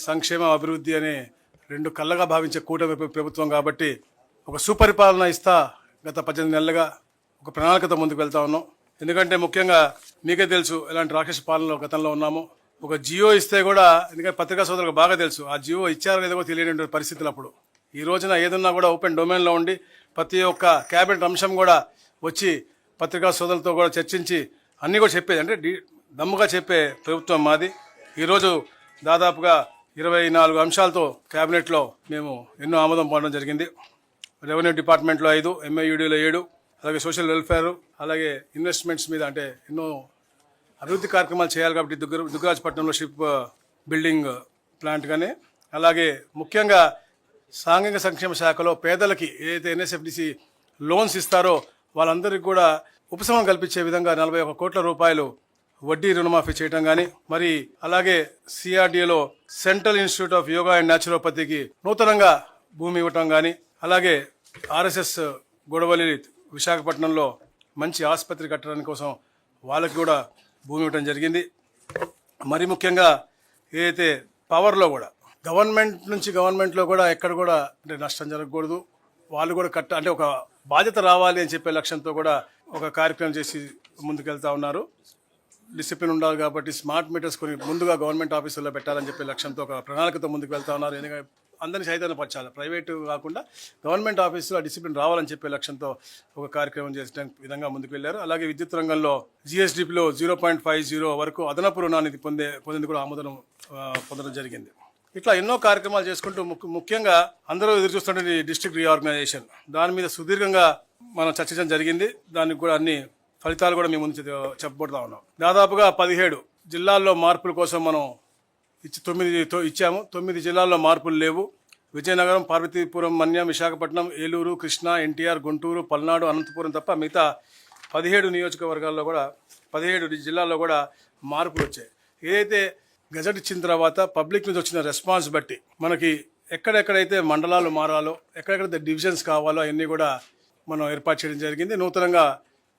సంక్షేమ అభివృద్ధి అనే రెండు కళ్ళగా భావించే కూటమి ప్రభుత్వం కాబట్టి ఒక సుపరిపాలన ఇస్తా గత పద్దెనిమిది నెలలుగా ఒక ప్రణాళికతో ముందుకు వెళ్తా ఉన్నాం. ఎందుకంటే ముఖ్యంగా మీకే తెలుసు ఎలాంటి రాక్షస పాలనలో గతంలో ఉన్నాము. ఒక జియో ఇస్తే కూడా ఎందుకంటే పత్రికా సోదరులకు బాగా తెలుసు. ఆ జియో ఇచ్చారో లేదో కూడా తెలియని పరిస్థితులు అప్పుడు. ఈ రోజున ఏదన్నా కూడా ఓపెన్ డొమైన్లో ఉండి ప్రతి ఒక్క క్యాబినెట్ అంశం కూడా వచ్చి పత్రికా సోదరులతో కూడా చర్చించి అన్నీ కూడా చెప్పేది. అంటే దమ్ముగా చెప్పే ప్రభుత్వం మాది. ఈరోజు దాదాపుగా ఇరవై నాలుగు అంశాలతో క్యాబినెట్లో మేము ఎన్నో ఆమోదం పొందడం జరిగింది. రెవెన్యూ డిపార్ట్మెంట్లో ఐదు ఎంఐయుడిలో ఏడు అలాగే సోషల్ వెల్ఫేర్ అలాగే ఇన్వెస్ట్మెంట్స్ మీద అంటే ఎన్నో అభివృద్ధి కార్యక్రమాలు చేయాలి కాబట్టి దుగ్గ దుగ్గరాజపట్నంలో షిప్ బిల్డింగ్ ప్లాంట్ కానీ అలాగే ముఖ్యంగా సాంఘిక సంక్షేమ శాఖలో పేదలకి ఏదైతే ఎన్ఎస్ఎఫ్డిసి లోన్స్ ఇస్తారో వాళ్ళందరికీ కూడా ఉపశమనం కల్పించే విధంగా నలభై కోట్ల రూపాయలు వడ్డీ రుణమాఫీ చేయడం కానీ మరి అలాగే సిఆర్డిఏలో central institute of yoga and న్యాచురోపతికి నూతనంగా భూమి ఇవ్వటం కానీ అలాగే ఆర్ఎస్ఎస్ గొడవలి విశాఖపట్నంలో మంచి ఆసుపత్రి కట్టడానికి కోసం వాళ్ళకి కూడా భూమి ఇవ్వటం జరిగింది. మరి ముఖ్యంగా ఏదైతే పవర్లో కూడా గవర్నమెంట్ నుంచి గవర్నమెంట్లో కూడా ఎక్కడ కూడా అంటే నష్టం జరగకూడదు. వాళ్ళు కూడా కట్ట అంటే ఒక బాధ్యత రావాలి అని చెప్పే లక్ష్యంతో కూడా ఒక కార్యక్రమం చేసి ముందుకెళ్తా ఉన్నారు. డిసిప్లిన్ ఉండాలి కాబట్టి స్మార్ట్ మీటర్స్ కొన్ని ముందుగా గవర్నమెంట్ ఆఫీసుల్లో పెట్టాలని చెప్పే లక్ష్యంతో ఒక ప్రణాళికతో ముందుకు వెళ్తా ఉన్నారు. ఎందుకంటే అందరినీ చైతన్యపరచాలి ప్రైవేటు కాకుండా గవర్నమెంట్ ఆఫీసులో ఆ డిసిప్లిన్ రావాలని చెప్పే లక్ష్యంతో ఒక కార్యక్రమం చేసే విధంగా ముందుకు వెళ్ళారు. అలాగే విద్యుత్ రంగంలో జిఎస్డిపిలో జీరో పాయింట్ ఫైవ్ జీరో వరకు అదనపు రుణాన్ని పొందే పొందేందుకు కూడా ఆమోదం పొందడం జరిగింది. ఇట్లా ఎన్నో కార్యక్రమాలు చేసుకుంటూ ముఖ్య- ముఖ్యంగా అందరూ ఎదురు చూస్తున్న డిస్ట్రిక్ట్ రీఆర్గనైజేషన్. దాని మీద సుదీర్ఘంగా మనం చర్చించడం జరిగింది. దానికి కూడా అన్ని ఫలితాలు కూడా మేము ముందు చెప్పబడుతూ ఉన్నాం. దాదాపుగా పదిహేడు జిల్లాల్లో మార్పుల కోసం మనం ఇచ్చి తొమ్మిది ఇచ్చాము. తొమ్మిది జిల్లాల్లో మార్పులు లేవు. విజయనగరం పార్వతీపురం మన్యం విశాఖపట్నం ఏలూరు కృష్ణా ఎన్టీఆర్ గుంటూరు పల్నాడు అనంతపురం తప్ప మిగతా పదిహేడు నియోజకవర్గాల్లో కూడా పదిహేడు జిల్లాల్లో కూడా మార్పులు వచ్చాయి. ఏదైతే గజెట్ ఇచ్చిన తర్వాత పబ్లిక్ నుంచి వచ్చిన రెస్పాన్స్ బట్టి మనకి ఎక్కడెక్కడైతే మండలాలు మారాలో ఎక్కడెక్కడైతే డివిజన్స్ కావాలో అవన్నీ కూడా మనం ఏర్పాటు చేయడం జరిగింది. నూతనంగా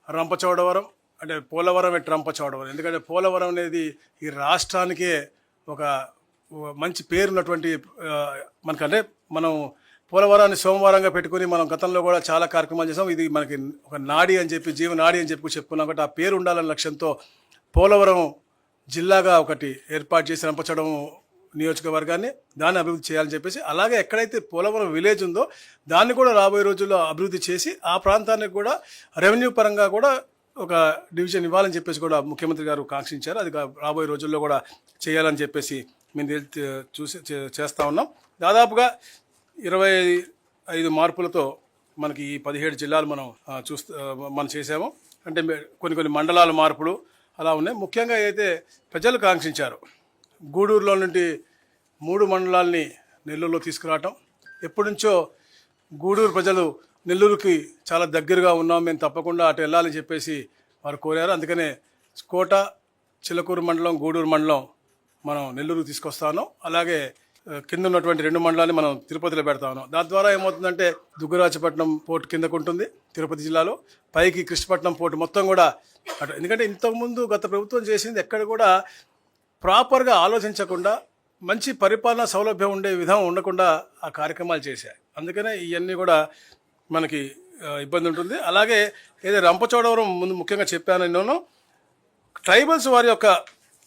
రంపచోడవరం అంటే పోలవరం ఎట్ రంపచోడవరం. ఎందుకంటే పోలవరం అనేది ఈ రాష్ట్రానికే ఒక మంచి పేరున్నటువంటి మనకంటే మనం పోలవరాన్ని సోమవారంగా పెట్టుకుని మనం గతంలో కూడా చాలా కార్యక్రమాలు చేసాం. ఇది మనకి ఒక నాడి అని చెప్పి జీవనాడి అని చెప్పి చెప్పుకున్నాం కాబట్టి ఆ పేరు ఉండాలనే లక్ష్యంతో పోలవరం జిల్లాగా ఒకటి ఏర్పాటు చేసి రంపచడం నియోజకవర్గాన్ని దాన్ని అభివృద్ధి చేయాలని చెప్పేసి అలాగే ఎక్కడైతే పోలవరం విలేజ్ ఉందో దాన్ని కూడా రాబోయే రోజుల్లో అభివృద్ధి చేసి ఆ ప్రాంతానికి కూడా రెవెన్యూ పరంగా కూడా ఒక డివిజన్ ఇవ్వాలని చెప్పేసి కూడా ముఖ్యమంత్రి గారు కాంక్షించారు. అది రాబోయే రోజుల్లో కూడా చేయాలని చెప్పేసి మేము చూసి చే- చేస్తా ఉన్నాం. దాదాపుగా ఇరవై ఐదు మార్పులతో మనకి ఈ పదిహేడు జిల్లాలు మనం చూస్తూ మనం చేసాము అంటే కొన్ని కొన్ని మండలాల మార్పులు అలా ఉన్నాయి. ముఖ్యంగా అయితే ప్రజలు కాంక్షించారు. గూడూరులో నుండి మూడు మండలాల్ని నెల్లూరులో తీసుకురావటం. ఎప్పటి నుంచో గూడూరు ప్రజలు నెల్లూరుకి చాలా దగ్గరగా ఉన్నాం మేము తప్పకుండా అటు వెళ్ళాలని చెప్పేసి వారు కోరారు. అందుకనే కోట చిలకూరు మండలం గూడూరు మండలం మనం నెల్లూరుకు తీసుకొస్తాను అలాగే కింద ఉన్నటువంటి రెండు మండలాన్ని మనం తిరుపతిలో పెడతా ఉన్నాం. దాని ద్వారా ఏమవుతుందంటే దుగ్గరాజపట్నం పోర్టు కిందకు ఉంటుంది తిరుపతి జిల్లాలో. పైకి కృష్ణపట్నం పోర్టు మొత్తం కూడా అటు ఎందుకంటే ఇంతకుముందు గత ప్రభుత్వం చేసింది ఎక్కడ కూడా ప్రాపర్గా ఆలోచించకుండా మంచి పరిపాలన సౌలభ్యం ఉండే విధం ఉండకుండా ఆ కార్యక్రమాలు చేశాయి. అందుకనే ఇవన్నీ కూడా మనకి ఇబ్బంది ఉంటుంది. అలాగే ఏదో రంపచోడవరం ముందు ముఖ్యంగా చెప్పాను నేను ట్రైబల్స్ వారి యొక్క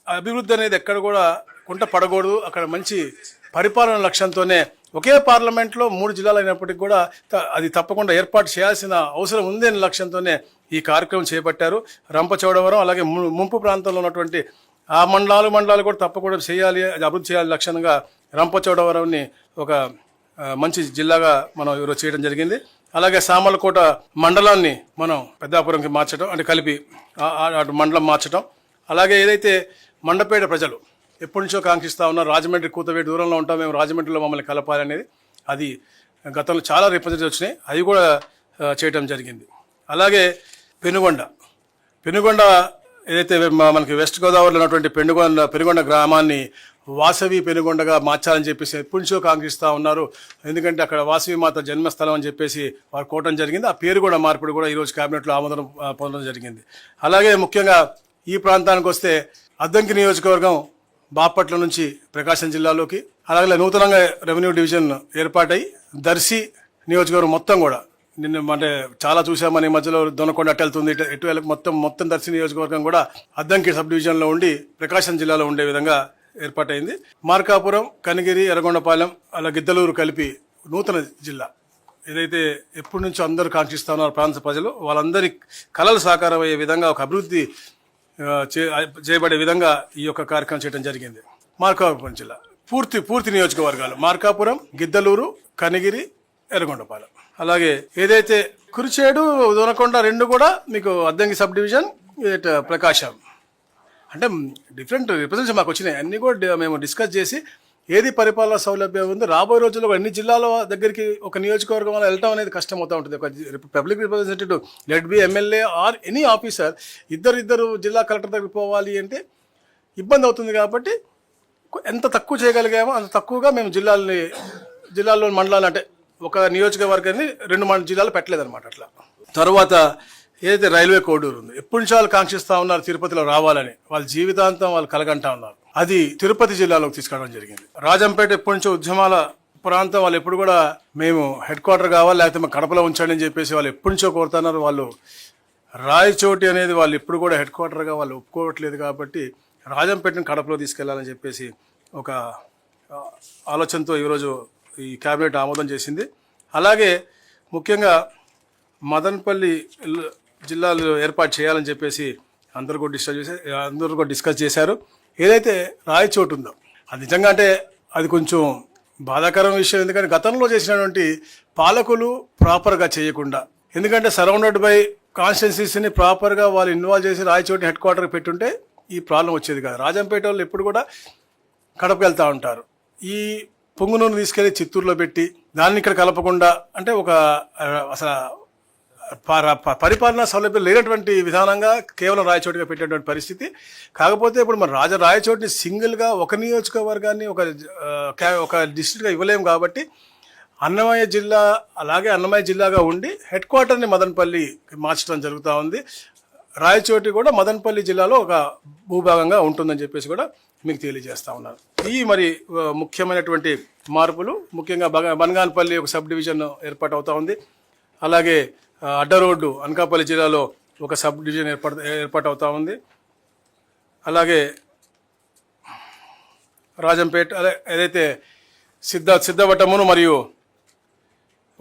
అభివృద్ధి అనేది ఎక్కడ కూడా కుంట పడకూడదు. అక్కడ మంచి పరిపాలన లక్ష్యంతోనే ఒకే పార్లమెంట్లో మూడు జిల్లాలు అయినప్పటికీ కూడా త- అది తప్పకుండా ఏర్పాటు చేయాల్సిన అవసరం ఉంది అనే లక్ష్యంతోనే ఈ కార్యక్రమం చేపట్టారు. రంపచోడవరం అలాగే ముంపు ప్రాంతంలో ఉన్నటువంటి ఆ మండలాలు మండలాలు కూడా తప్పకుండా చేయాలి అది అభివృద్ధి చేయాలి లక్ష్యంగా రంపచోడవరంని ఒక మంచి జిల్లాగా మనం ఈరోజు చేయడం జరిగింది. అలాగే సామలకోట మండలాన్ని మనం పెద్దాపురంకి మార్చడం అంటే కలిపి అటు మండలం మార్చడం. అలాగే ఏదైతే మండపేట ప్రజలు ఎప్పటి నుంచో కాంక్షిస్తా ఉన్నారు రాజమండ్రి కూతవేటి దూరంలో ఉంటాం మేము రాజమండ్రిలో మమ్మల్ని కలపాలి అనేది అది గతంలో చాలా రిప్రజెంట్ వచ్చినాయి అవి కూడా చేయటం చేయడం జరిగింది. అలాగే పెనుగొండ పెనుగొండ ఏదైతే మనకి వెస్ట్ గోదావరిలో ఉన్నటువంటి పెనుగొండ పెనుగొండ గ్రామాన్ని వాసవి పెనుగొండగా మార్చాలని చెప్పేసి ఎప్పటి నుంచో కాంక్షిస్తూ ఉన్నారు. ఎందుకంటే అక్కడ వాసవి మాత జన్మస్థలం అని చెప్పేసి వారు కోవటం జరిగింది. ఆ పేరు కూడా మార్పిడి కూడా ఈరోజు క్యాబినెట్లో ఆమోదం పొందడం జరిగింది. అలాగే ముఖ్యంగా ఈ ప్రాంతానికి వస్తే అద్దంకి నియోజకవర్గం బాపట్ల నుంచి ప్రకాశం జిల్లాలోకి అలాగే నూతనంగా రెవెన్యూ డివిజన్ ఏర్పాటై దర్శి నియోజకవర్గం మొత్తం కూడా నిన్న అంటే చాలా చూసామని మధ్యలో దొనకొండ అటు వెళ్తుంది ఇటు ఎటు మొత్తం మొత్తం దర్శి నియోజకవర్గం కూడా అద్దంకి సబ్ డివిజన్లో ఉండి ప్రకాశం జిల్లాలో ఉండే విధంగా ఏర్పాటైంది. మార్కాపురం కనిగిరి ఎర్రగొండపాలెం అలా గిద్దలూరు కలిపి నూతన జిల్లా. ఏదైతే ఎప్పటి నుంచో అందరూ కాంక్షిస్తా ఉన్నారు ప్రాంత ప్రజలు వాళ్ళందరి కళలు సాకారం అయ్యే విధంగా ఒక అభివృద్ధి చే- చేయబడే విధంగా ఈ యొక్క కార్యక్రమం చేయడం జరిగింది. మార్కాపురం జిల్లా. పూర్తి పూర్తి నియోజకవర్గాలు. మార్కాపురం గిద్దలూరు కనిగిరి ఎర్రగొండపాలెం. అలాగే ఏదైతే కురిచేడు దొనకొండ రెండు కూడా మీకు అద్దంకి సబ్ డివిజన్ ప్రకాశం. అంటే డిఫరెంట్ రిప్రజెంట్స్ మాకు వచ్చినాయి. అన్ని కూడా మేము డిస్కస్ చేసి ఏది పరిపాలన సౌలభ్యం ఉంది రాబోయే రోజుల్లో అన్ని జిల్లాల దగ్గరికి ఒక నియోజకవర్గం వల్ల వెళ్ళటం అనేది కష్టం అవుతూ ఉంటుంది. ఒక public representative let be MLA or any officer ఇద్దరు ఇద్దరు జిల్లా కలెక్టర్ దగ్గరికి పోవాలి అంటే ఇబ్బంది అవుతుంది కాబట్టి ఎంత తక్కువ చేయగలిగామో అంత తక్కువగా మేము జిల్లాలని జిల్లాల్లో మండలాలు అంటే ఒక నియోజకవర్గాన్ని రెండు మూడు జిల్లాలు పెట్టలేదన్నమాట అట్లా. తర్వాత ఏదైతే రైల్వే కోడూరు ఉంది ఎప్పటి నుంచి వాళ్ళు కాంక్షిస్తూ ఉన్నారు తిరుపతిలో రావాలని వాళ్ళ జీవితాంతం వాళ్ళు కలగంటా ఉన్నారు అది తిరుపతి జిల్లాలోకి తీసుకురావడం జరిగింది. రాజంపేట ఎప్పటి నుంచో ఉద్యమాల ప్రాంతం వాళ్ళు ఎప్పుడు కూడా మేము హెడ్ క్వార్టర్ కావాలి లేకపోతే మేము కడపలో ఉంచండి అని చెప్పేసి వాళ్ళు ఎప్పటి నుంచో కోరుతున్నారు వాళ్ళు రాయచోటి అనేది వాళ్ళు ఎప్పుడు కూడా హెడ్ క్వార్టర్గా వాళ్ళు ఒప్పుకోవట్లేదు కాబట్టి రాజంపేటను కడపలో తీసుకెళ్ళాలని చెప్పేసి ఒక ఆలోచనతో ఈరోజు ఈ కేబినెట్ ఆమోదం చేసింది. అలాగే ముఖ్యంగా మదనపల్లి జిల్లాలో ఏర్పాటు చేయాలని చెప్పేసి అందరు కూడా డిస్కస్ చేసి అందరూ కూడా డిస్కస్ చేశారు. ఏదైతే రాయచోటు ఉందో అది నిజంగా అంటే అది కొంచెం బాధాకరం విషయం. ఎందుకంటే గతంలో చేసినటువంటి పాలకులు ప్రాపర్గా చేయకుండా ఎందుకంటే సరౌండెడ్ బై కాన్స్టిట్యున్సీస్ని ప్రాపర్గా వాళ్ళు ఇన్వాల్వ్ చేసి రాయచోటి హెడ్ క్వార్టర్ పెట్టుంటే ఈ ప్రాబ్లం వచ్చేది కాదు. రాజంపేట వాళ్ళు ఎప్పుడు కూడా కడపకు వెళ్తూ ఉంటారు. ఈ పొంగునూరు తీసుకెళ్ళి చిత్తూరులో పెట్టి దాన్ని ఇక్కడ కలపకుండా అంటే ఒక అసలు ప- ప- పరిపాలనా సౌలభ్యం లేనటువంటి విధానంగా కేవలం రాయచోటిగా పెట్టేటువంటి పరిస్థితి. కాకపోతే ఇప్పుడు మన రాజ రాయచోటిని సింగిల్గా ఒక నియోజకవర్గాన్ని ఒక ఒక డిస్ట్రిక్ట్గా ఇవ్వలేము కాబట్టి అన్నమయ్య జిల్లా అలాగే అన్నమయ్య జిల్లాగా ఉండి హెడ్ క్వార్టర్ని మదనపల్లి మార్చడం జరుగుతూ ఉంది. రాయచోటి కూడా మదనపల్లి జిల్లాలో ఒక భూభాగంగా ఉంటుందని చెప్పేసి కూడా మీకు తెలియజేస్తా ఉన్నారు. ఈ మరి ముఖ్యమైనటువంటి మార్పులు ముఖ్యంగా బగ బనగానపల్లి ఒక సబ్ డివిజన్ ఏర్పాటు అవుతా ఉంది. అలాగే అడ్డరోడ్డు అడ్డ రోడ్డు అనకాపల్లి జిల్లాలో ఒక సబ్ డివిజన్ ఏర్పాటు ఏర్పాటు అవుతా ఉంది. అలాగే రాజంపేట అదే ఏదైతే సిద్ధ సిద్ధవటమును మరియు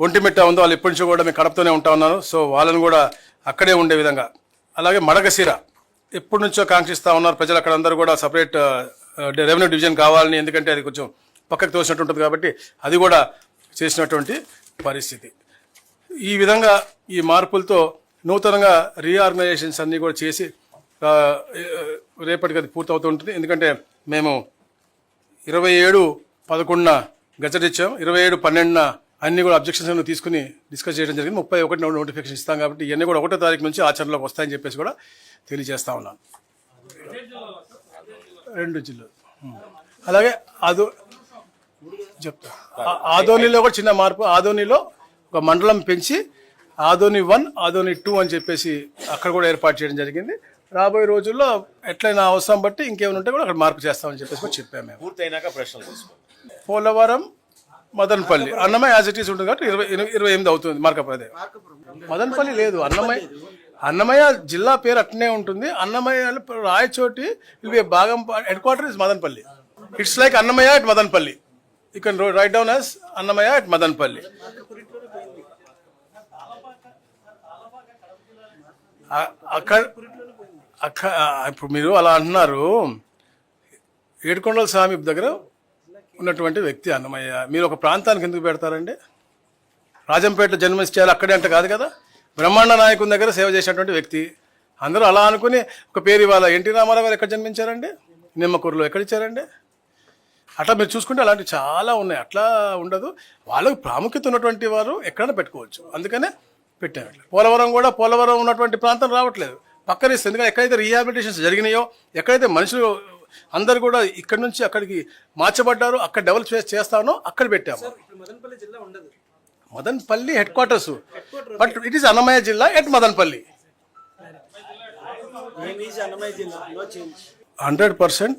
ఒంటిమిట్ట ఉందో వాళ్ళు ఎప్పటి నుంచో కూడా మేము కడపతోనే ఉంటా ఉన్నాను సో వాళ్ళని కూడా అక్కడే ఉండే విధంగా. అలాగే మడకశిర ఎప్పటి నుంచో కాంక్షిస్తూ ఉన్నారు. ప్రజలు అక్కడ అందరూ కూడా సపరేట్ రెవెన్యూ డివిజన్ కావాలని. ఎందుకంటే అది కొంచెం పక్కకు తోసినట్టు ఉంటుంది కాబట్టి అది కూడా చేసినటువంటి పరిస్థితి. ఈ విధంగా ఈ మార్పులతో నూతనంగా రీఆర్గనైజేషన్స్ అన్నీ కూడా చేసి రేపటికి అది పూర్తవుతూ ఉంటుంది. ఎందుకంటే మేము ఇరవై ఏడు పదకొండున గజెట్ ఇరవై ఏడు పన్నెండున అన్ని కూడా అబ్జెక్షన్స్ అన్ని తీసుకుని డిస్కస్ చేయడం జరిగింది. ముప్పై ఒకటి నోటిఫికేషన్ ఇస్తాం కాబట్టి ఇవన్నీ కూడా ఒకటో తారీఖు నుంచి ఆచరణలోకి వస్తాయని చెప్పేసి కూడా తెలియజేస్తా ఉన్నాను. రెండు జిల్లాలు. అలాగే ఆదో చెప్తా. ఆదోనిలో కూడా చిన్న మార్పు. ఆదోనిలో ఒక మండలం పెంచి ఆదోని వన్ ఆదోని టూ అని చెప్పేసి అక్కడ కూడా ఏర్పాటు చేయడం జరిగింది. రాబోయే రోజుల్లో ఎట్లయినా అవసరం బట్టి ఇంకేమైనా ఉంటే కూడా అక్కడ మార్పు చేస్తామని చెప్పేసి కూడా చెప్పాము మేము. పూర్తయినాక ప్రశ్నలు Polavaram Madanapalle. Annamayya as it is ఉంటుంది కాబట్టి ఇరవై ఇరవై- ఎనిమిది అవుతుంది మార్కపదే మదనపల్లి లేదు. అన్నమయ్య అన్నమయ్య జిల్లా పేరు అట్నే ఉంటుంది. అన్నమయ్య రాయచోటి ఇవి భాగం head quarter is Madanapalle. It's like Annamayya at Madanapalle. You can write down as Annamayya at Madanapalle. అక్కడ అక్క ఇప్పుడు మీరు అలా అంటున్నారు. ఏడుకొండల స్వామి దగ్గర ఉన్నటువంటి వ్యక్తి అన్నమయ్య. మీరు ఒక ప్రాంతానికి ఎందుకు పెడతారండి? రాజంపేట జన్మించాలి అక్కడే అంట కాదు కదా? బ్రహ్మాండ నాయకుని దగ్గర సేవ చేసినటువంటి వ్యక్తి. అందరూ అలా అనుకుని ఒక పేరు ఇవాళ ఎన్టీ రామారావు గారు ఎక్కడ జన్మించారండి? నిమ్మకూరులో ఎక్కడ ఇచ్చారండి? అట్లా మీరు చూసుకుంటే అలాంటివి చాలా ఉన్నాయి. అట్లా ఉండదు. వాళ్ళకు ప్రాముఖ్యత ఉన్నటువంటి వారు ఎక్కడైనా పెట్టుకోవచ్చు. అందుకనే పెట్టారు. పోలవరం కూడా పోలవరం ఉన్నటువంటి ప్రాంతం రావట్లేదు. పక్కన ఇస్తుంది ఎందుకంటే ఎక్కడైతే రీహాబిలిటేషన్స్ జరిగినాయో ఎక్కడైతే మనుషులు అందరు కూడా ఇక్కడ నుంచి అక్కడికి మార్చబడ్డారో అక్కడ డెవలప్ చేసి చేస్తానో అక్కడ పెట్టాము. Madanapalle headquarters but it is Annamayya జిల్లా ఎట్ మదన్పల్లి. హండ్రెడ్ పర్సెంట్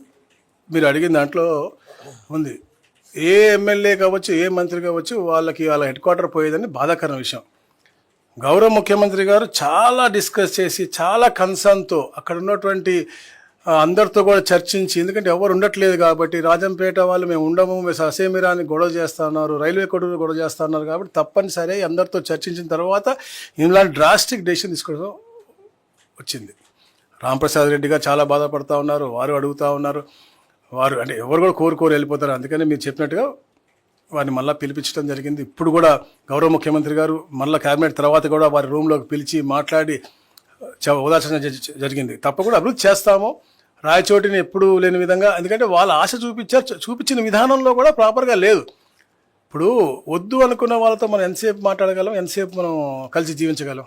మీరు అడిగిన దాంట్లో ఉంది. ఏ ఎమ్మెల్యే కావచ్చు ఏ మంత్రి కావచ్చు వాళ్ళకి వాళ్ళ హెడ్ క్వార్టర్ పోయేదని బాధాకరమైన విషయం. గౌరవ ముఖ్యమంత్రి గారు చాలా డిస్కస్ చేసి చాలా కన్సర్న్తో అక్కడ ఉన్నటువంటి అందరితో కూడా చర్చించి ఎందుకంటే ఎవరు ఉండట్లేదు కాబట్టి రాజంపేట వాళ్ళు మేము ఉండము మేము అసేమిరాని గొడవ చేస్తున్నారు రైల్వే కొడుకు గొడవ చేస్తున్నారు కాబట్టి తప్పనిసరి అందరితో చర్చించిన తర్వాత ఇలాంటి డ్రాస్టిక్ డెసిషన్ తీసుకోవడం వచ్చింది. రాంప్రసాద్ రెడ్డి గారు చాలా బాధపడుతూ ఉన్నారు వారు అడుగుతూ ఉన్నారు వారు అంటే ఎవరు కూడా కోరుకోరు వెళ్ళిపోతారు. అందుకని మీరు చెప్పినట్టుగా వారిని మళ్ళీ పిలిపించడం జరిగింది. ఇప్పుడు కూడా గౌరవ ముఖ్యమంత్రి గారు మళ్ళీ కేబినెట్ తర్వాత కూడా వారి రూమ్లోకి పిలిచి మాట్లాడి చ- ఓదార్చడం జరిగింది. తప్పకుండా అభివృద్ధి చేస్తాము. రాయచోటిని ఎప్పుడు లేని విధంగా ఎందుకంటే వాళ్ళ ఆశ చూపించారు చూపించిన విధానంలో కూడా ప్రాపర్గా లేదు. ఇప్పుడు వద్దు అనుకున్న వాళ్ళతో మనం ఎంతసేపు మాట్లాడగలం ఎంతసేపు మనం కలిసి జీవించగలం?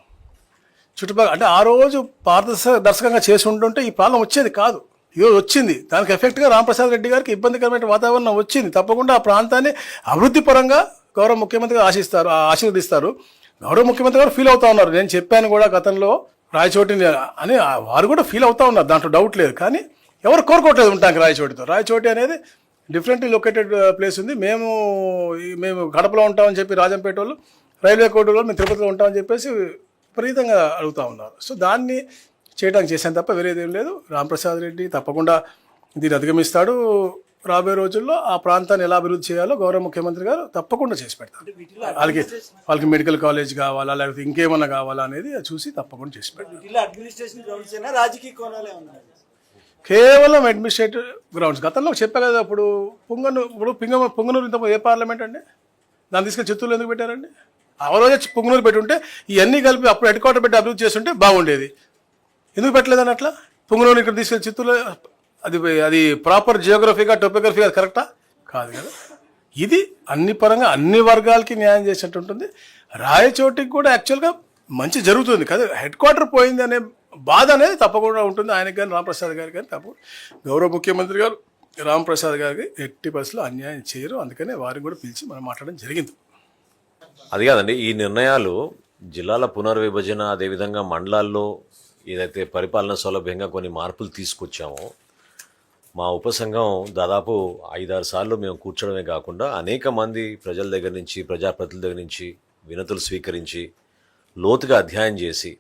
చుట్టుపక్కల అంటే ఆ రోజు పారదర్శక దర్శకంగా చేసి ఉంటుంటే ఈ ప్రాబ్లం వచ్చేది కాదు. ఈరోజు వచ్చింది. దానికి ఎఫెక్ట్గా రామప్రసాద్ రెడ్డి గారికి ఇబ్బందికరమైన వాతావరణం వచ్చింది. తప్పకుండా ఆ ప్రాంతాన్ని అభివృద్ధి పరంగా గౌరవ ముఖ్యమంత్రి ఆశిస్తారు ఆ ఆశీర్వదిస్తారు. గౌరవ ముఖ్యమంత్రి గారు ఫీల్ అవుతా ఉన్నారు. నేను చెప్పాను కూడా గతంలో రాయచోటిని అని వారు కూడా ఫీల్ అవుతా ఉన్నారు. దాంట్లో డౌట్ లేదు. కానీ ఎవరు కోరుకోవట్లేదు ఉంటాం రాయచోటితో. రాయచోటి అనేది డిఫరెంట్లీ లొకేటెడ్ ప్లేస్ ఉంది. మేము మేము కడపలో ఉంటామని చెప్పి రాజంపేట వాళ్ళు రైల్వే కోర్టులో మేము తిరుపతిలో ఉంటామని చెప్పేసి విపరీతంగా అడుగుతూ ఉన్నారు. సో దాన్ని చేయడానికి చేశాను తప్ప వేరేది ఏం లేదు. రాంప్రసాద్ రెడ్డి తప్పకుండా దీన్ని అధిగమిస్తాడు. రాబోయే రోజుల్లో ఆ ప్రాంతాన్ని ఎలా అభివృద్ధి చేయాలో గౌరవ ముఖ్యమంత్రి గారు తప్పకుండా చేసి పెడతారు. వాళ్ళకి వాళ్ళకి మెడికల్ కాలేజ్ కావాలా లేకపోతే ఇంకేమన్నా కావాలా అనేది చూసి తప్పకుండా చేసి పెడతారు. కేవలం అడ్మినిస్ట్రేటివ్ గ్రౌండ్స్ గతంలో చెప్పా కదా ఇప్పుడు పొంగనూరు ఇప్పుడు పింగ పొంగనూరు ఇంత ఏ పార్లమెంట్ అండి? దాన్ని తీసుకెళ్ళి చిత్తూరులో ఎందుకు పెట్టారండి? ఆ రోజే పొంగనూరు పెట్టుంటే ఇవన్నీ కలిపి అప్పుడు హెడ్ క్వార్టర్ పెట్టి అభివృద్ధి చేస్తుంటే బాగుండేది. ఎందుకు పెట్టలేదని అట్లా? పొంగనూరు ఇక్కడ తీసుకెళ్ళి చిత్తూరులో అది అది ప్రాపర్ జియోగ్రఫీగా టోపోగ్రఫీగా కరెక్టా కాదు కదా. ఇది అన్ని పరంగా అన్ని వర్గాలకి న్యాయం చేసినట్టు ఉంటుంది. రాయచోటికి కూడా యాక్చువల్గా మంచి జరుగుతుంది. కదా హెడ్ క్వార్టర్ పోయింది అనే బాధ అనేది తప్పకుండా ఉంటుంది. ఆయనకి కానీ రామప్రసాద్ గారికి కానీ తప్పకుండా గౌరవ ముఖ్యమంత్రి గారు రామప్రసాద్ గారికి ఎట్టి పరిస్థితుల్లో అన్యాయం చేయరు. అందుకనే వారిని కూడా పిలిచి మనం మాట్లాడడం జరిగింది. అది కాదండి ఈ నిర్ణయాలు జిల్లాల పునర్విభజన అదేవిధంగా మండలాల్లో ఏదైతే పరిపాలన సౌలభ్యంగా కొన్ని మార్పులు తీసుకొచ్చామో మా ఉపసంఘం దాదాపు ఐదారు సార్లు మేము కూర్చోడమే కాకుండా అనేక మంది ప్రజల దగ్గర నుంచి ప్రజాప్రతినిధుల దగ్గర నుంచి వినతులు స్వీకరించి లోతుగా అధ్యయనం చేసి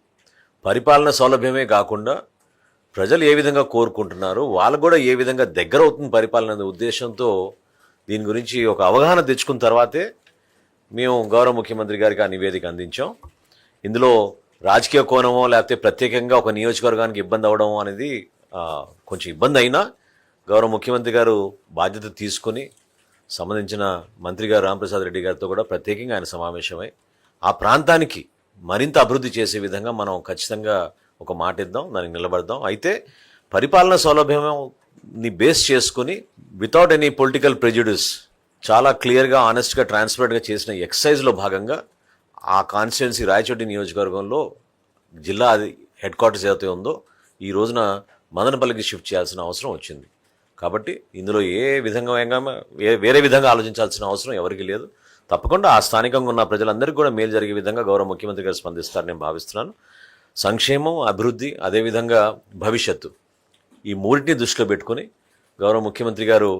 పరిపాలన సౌలభ్యమే కాకుండా ప్రజలు ఏ విధంగా కోరుకుంటున్నారు వాళ్ళు కూడా ఏ విధంగా దగ్గర అవుతుంది పరిపాలన అనే ఉద్దేశంతో దీని గురించి ఒక అవగాహన తెచ్చుకున్న తర్వాతే మేము గౌరవ ముఖ్యమంత్రి గారికి ఆ నివేదిక అందించాం. ఇందులో రాజకీయ కోణమో లేకపోతే ప్రత్యేకంగా ఒక నియోజకవర్గానికి ఇబ్బంది అవడం అనేది కొంచెం ఇబ్బంది అయినా గౌరవ ముఖ్యమంత్రి గారు బాధ్యత తీసుకుని సంబంధించిన మంత్రి గారు రామప్రసాద్ రెడ్డి గారితో కూడా ప్రత్యేకంగా ఆయన సమావేశమై ఆ ప్రాంతానికి మరింత అభివృద్ధి చేసే విధంగా మనం ఖచ్చితంగా ఒక మాట ఇద్దాం దానికి నిలబడదాం. అయితే పరిపాలన సౌలభ్యం బేస్ చేసుకుని వితౌట్ ఎనీ పొలిటికల్ ప్రెజ్యుడిస్ చాలా క్లియర్గా ఆనెస్ట్గా ట్రాన్స్పరెంట్గా చేసిన ఎక్సర్సైజ్లో భాగంగా ఆ కాన్స్టిట్యున్సీ రాయచోటి నియోజకవర్గంలో జిల్లా హెడ్ క్వార్టర్స్ ఏదైతే ఉందో ఈ రోజున మదనపల్లికి షిఫ్ట్ చేయాల్సిన అవసరం వచ్చింది. కాబట్టి ఇందులో ఏ విధంగా వేరే విధంగా ఆలోచించాల్సిన అవసరం ఎవరికీ లేదు. తప్పకుండా ఆ స్థానికంగా ఉన్న ప్రజలందరికీ కూడా మేలు జరిగే విధంగా గౌరవ ముఖ్యమంత్రి గారు స్పందిస్తారని నేను భావిస్తున్నాను. సంక్షేమం అభివృద్ధి అదేవిధంగా భవిష్యత్తు ఈ మూడింటిని దృష్టిలో పెట్టుకుని గౌరవ ముఖ్యమంత్రి గారు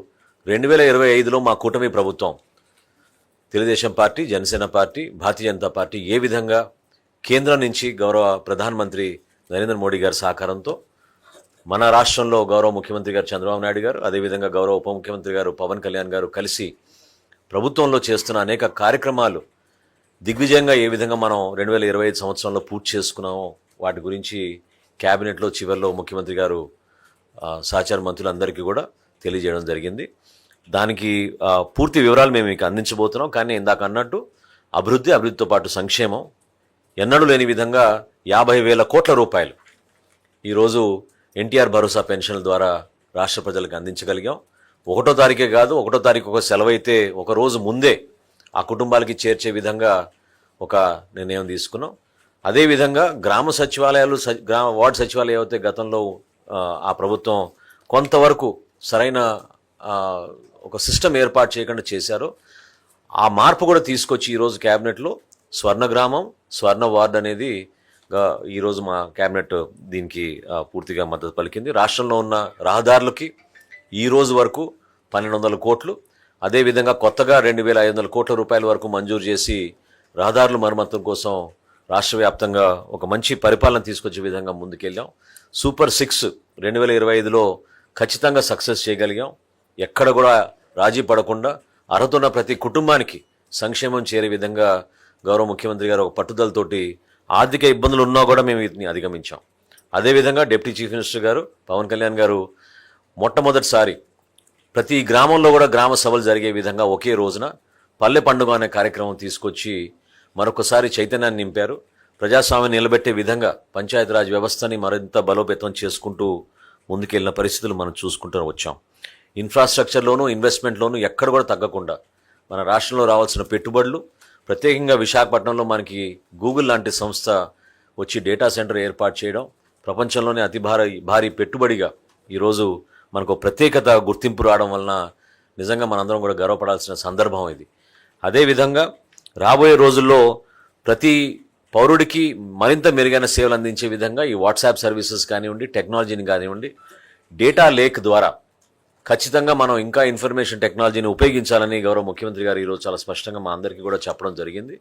రెండు వేల ఇరవై ఐదులో మా కూటమి ప్రభుత్వం Telugu Desam party Janasena party Bharatiya Janata party ఏ విధంగా కేంద్రం నుంచి గౌరవ ప్రధానమంత్రి నరేంద్ర మోడీ గారి సహకారంతో మన రాష్ట్రంలో గౌరవ ముఖ్యమంత్రి గారు చంద్రబాబు నాయుడు గారు అదేవిధంగా గౌరవ ఉప ముఖ్యమంత్రి గారు పవన్ కళ్యాణ్ గారు కలిసి ప్రభుత్వంలో చేస్తున్న అనేక కార్యక్రమాలు దిగ్విజయంగా ఏ విధంగా మనం రెండు వేల ఇరవై ఐదు సంవత్సరంలో పూర్తి చేసుకున్నామో వాటి గురించి క్యాబినెట్లో చివరిలో ముఖ్యమంత్రి గారు సహచార మంత్రులందరికీ కూడా తెలియజేయడం జరిగింది. దానికి పూర్తి వివరాలు మేము మీకు అందించబోతున్నాం. కానీ ఇందాక అన్నట్టు అభివృద్ధి అభివృద్ధితో పాటు సంక్షేమం ఎన్నడూ లేని విధంగా యాభై వేల కోట్ల రూపాయలు ఈరోజు ఎన్టీఆర్ భరోసా పెన్షన్ల ద్వారా రాష్ట్ర ప్రజలకు అందించగలిగాం. ఒకటో తారీఖే కాదు ఒకటో తారీఖు ఒక సెలవు అయితే ఒక రోజు ముందే ఆ కుటుంబాలకి చేర్చే విధంగా ఒక నిర్ణయం తీసుకున్నాం. అదేవిధంగా గ్రామ సచివాలయాలు స- గ్రామ వార్డు సచివాలయం అయితే గతంలో ఆ, ప్రభుత్వం కొంతవరకు సరైన ఒక సిస్టమ్ ఏర్పాటు చేయకుండా చేశారు ఆ మార్పు కూడా తీసుకొచ్చి ఈరోజు క్యాబినెట్లో స్వర్ణ గ్రామం స్వర్ణ వార్డ్ అనేది ఈరోజు మా క్యాబినెట్ దీనికి పూర్తిగా మద్దతు పలికింది. రాష్ట్రంలో ఉన్న రహదారులకి ఈ రోజు వరకు పన్నెండు వందల కోట్లు అదేవిధంగా కొత్తగా రెండు వేల ఐదు వందల కోట్ల రూపాయల వరకు మంజూరు చేసి రహదారుల మరమ్మతం కోసం రాష్ట్ర వ్యాప్తంగా ఒక మంచి పరిపాలన తీసుకొచ్చే విధంగా ముందుకెళ్ళాం. సూపర్ సిక్స్ రెండు వేల ఇరవై ఐదులో ఖచ్చితంగా సక్సెస్ చేయగలిగాం. ఎక్కడ కూడా రాజీ పడకుండా అర్హత ఉన్న ప్రతి కుటుంబానికి సంక్షేమం చేరే విధంగా గౌరవ ముఖ్యమంత్రి గారు ఒక పట్టుదలతోటి ఆర్థిక ఇబ్బందులు ఉన్నా కూడా మేము వీటిని అధిగమించాం. అదేవిధంగా డిప్యూటీ చీఫ్ మినిస్టర్ గారు పవన్ కళ్యాణ్ గారు మొట్టమొదటిసారి ప్రతి గ్రామంలో కూడా గ్రామ సభలు జరిగే విధంగా ఒకే రోజున పల్లె పండుగ అనే కార్యక్రమం తీసుకొచ్చి మరొకసారి చైతన్యాన్ని నింపారు. ప్రజాస్వామ్యం నిలబెట్టే విధంగా పంచాయతీరాజ్ వ్యవస్థని మరింత బలోపేతం చేసుకుంటూ ముందుకెళ్ళిన పరిస్థితులు మనం చూసుకుంటూ వచ్చాం. ఇన్ఫ్రాస్ట్రక్చర్లోనూ ఇన్వెస్ట్మెంట్లోనూ ఎక్కడ కూడా తగ్గకుండా మన రాష్ట్రంలో రావాల్సిన పెట్టుబడులు ప్రత్యేకంగా విశాఖపట్నంలో మనకి గూగుల్ లాంటి సంస్థ వచ్చి డేటా సెంటర్ ఏర్పాటు చేయడం ప్రపంచంలోనే అతి భారీ భారీ పెట్టుబడిగా ఈరోజు మనకు ప్రత్యేకత గుర్తింపు రావడం వలన నిజంగా మనందరం కూడా గర్వపడాల్సిన సందర్భం ఇది. అదేవిధంగా రాబోయే రోజుల్లో ప్రతి పౌరుడికి మరింత మెరుగైన సేవలు అందించే విధంగా ఈ వాట్సాప్ సర్వీసెస్ కానివ్వండి టెక్నాలజీని కానివ్వండి డేటా లేక్ ద్వారా ఖచ్చితంగా మనం ఇంకా ఇన్ఫర్మేషన్ టెక్నాలజీని ఉపయోగించాలని గౌరవ ముఖ్యమంత్రి గారు ఈరోజు చాలా స్పష్టంగా మా అందరికీ కూడా చెప్పడం జరిగింది.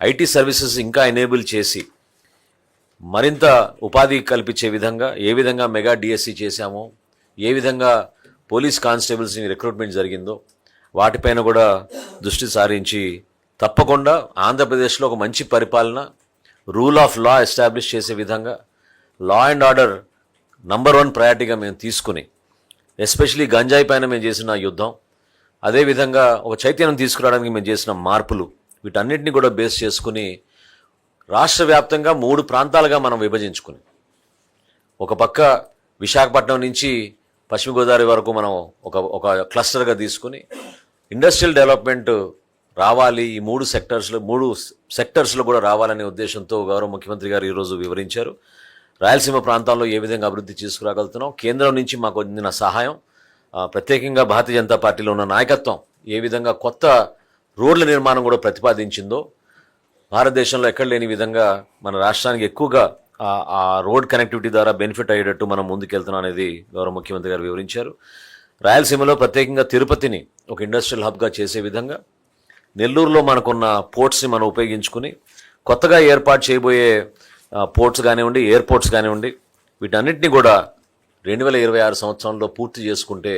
ఐటీ సర్వీసెస్ ఇంకా ఎనేబుల్ చేసి మరింత ఉపాధి కల్పించే విధంగా ఏ విధంగా మెగా డిఎస్సి చేశామో ఏ విధంగా పోలీస్ కానిస్టేబుల్స్ని రిక్రూట్మెంట్ జరిగిందో వాటిపైన కూడా దృష్టి సారించి తప్పకుండా ఆంధ్రప్రదేశ్లో ఒక మంచి పరిపాలన రూల్ ఆఫ్ లా ఎస్టాబ్లిష్ చేసే విధంగా law and order number one ప్రయారిటీగా మేము తీసుకుని ఎస్పెషలీ గంజాయి పైన మేము చేసిన యుద్ధం అదేవిధంగా ఒక చైతన్యం తీసుకురావడానికి మేము చేసిన మార్పులు వీటన్నిటిని కూడా బేస్ చేసుకుని రాష్ట్ర వ్యాప్తంగా మూడు ప్రాంతాలుగా మనం విభజించుకుని ఒక పక్క విశాఖపట్నం నుంచి పశ్చిమ గోదావరి వరకు మనం ఒక ఒక క్లస్టర్గా తీసుకుని ఇండస్ట్రియల్ డెవలప్మెంట్ రావాలి ఈ మూడు సెక్టర్స్లో మూడు సెక్టర్స్లో కూడా రావాలనే ఉద్దేశంతో గౌరవ ముఖ్యమంత్రి గారు ఈరోజు వివరించారు. రాయలసీమ ప్రాంతాల్లో ఏ విధంగా అభివృద్ధి తీసుకురాగలుగుతున్నాం కేంద్రం నుంచి మాకు అందిన సహాయం ప్రత్యేకంగా భారతీయ జనతా పార్టీలో ఉన్న నాయకత్వం ఏ విధంగా కొత్త రోడ్ల నిర్మాణం కూడా ప్రతిపాదించిందో భారతదేశంలో ఎక్కడ లేని విధంగా మన రాష్ట్రానికి ఎక్కువగా ఆ- రోడ్ కనెక్టివిటీ ద్వారా బెనిఫిట్ అయ్యేటట్టు మనం ముందుకెళ్తున్నాం అనేది గౌరవ ముఖ్యమంత్రి గారు వివరించారు. రాయలసీమలో ప్రత్యేకంగా తిరుపతిని ఒక ఇండస్ట్రియల్ హబ్గా చేసే విధంగా నెల్లూరులో మనకున్న పోర్ట్స్ని మనం ఉపయోగించుకుని కొత్తగా ఏర్పాటు చేయబోయే పోర్ట్స్ కానివ్వండి ఎయిర్పోర్ట్స్ కానివ్వండి వీటన్నిటిని కూడా రెండు వేల ఇరవై ఆరు సంవత్సరంలో పూర్తి చేసుకుంటే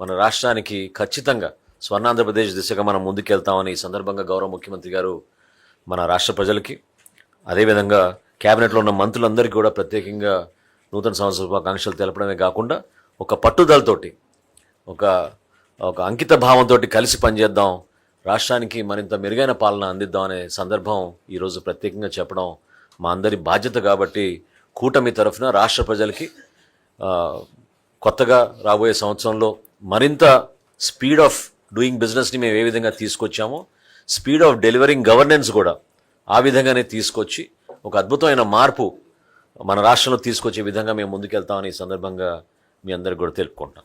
మన రాష్ట్రానికి ఖచ్చితంగా స్వర్ణాంధ్రప్రదేశ్ దిశగా మనం ముందుకెళ్తామని ఈ సందర్భంగా గౌరవ ముఖ్యమంత్రి గారు మన రాష్ట్ర ప్రజలకి అదేవిధంగా కేబినెట్లో ఉన్న మంత్రులందరికీ కూడా ప్రత్యేకంగా నూతన సంవత్సర శుభాకాంక్షలు తెలపడమే కాకుండా ఒక పట్టుదలతోటి ఒక ఒక అంకిత భావంతో కలిసి పనిచేద్దాం రాష్ట్రానికి మరింత మెరుగైన పాలన అందిద్దాం అనే సందర్భం ఈరోజు ప్రత్యేకంగా చెప్పడం మా అందరి బాధ్యత కాబట్టి కూటమి తరఫున రాష్ట్ర ప్రజలకి కొత్తగా రాబోయే సంవత్సరంలో మరింత స్పీడ్ ఆఫ్ డూయింగ్ బిజినెస్ని మేము ఏ విధంగా తీసుకొచ్చామో స్పీడ్ ఆఫ్ డెలివరింగ్ గవర్నెన్స్ కూడా ఆ విధంగానే తీసుకొచ్చి ఒక అద్భుతమైన మార్పు మన రాష్ట్రంలో తీసుకొచ్చే విధంగా మేము ముందుకెళ్తామని ఈ సందర్భంగా మీ అందరికి కూడా తెలుపుకుంటాం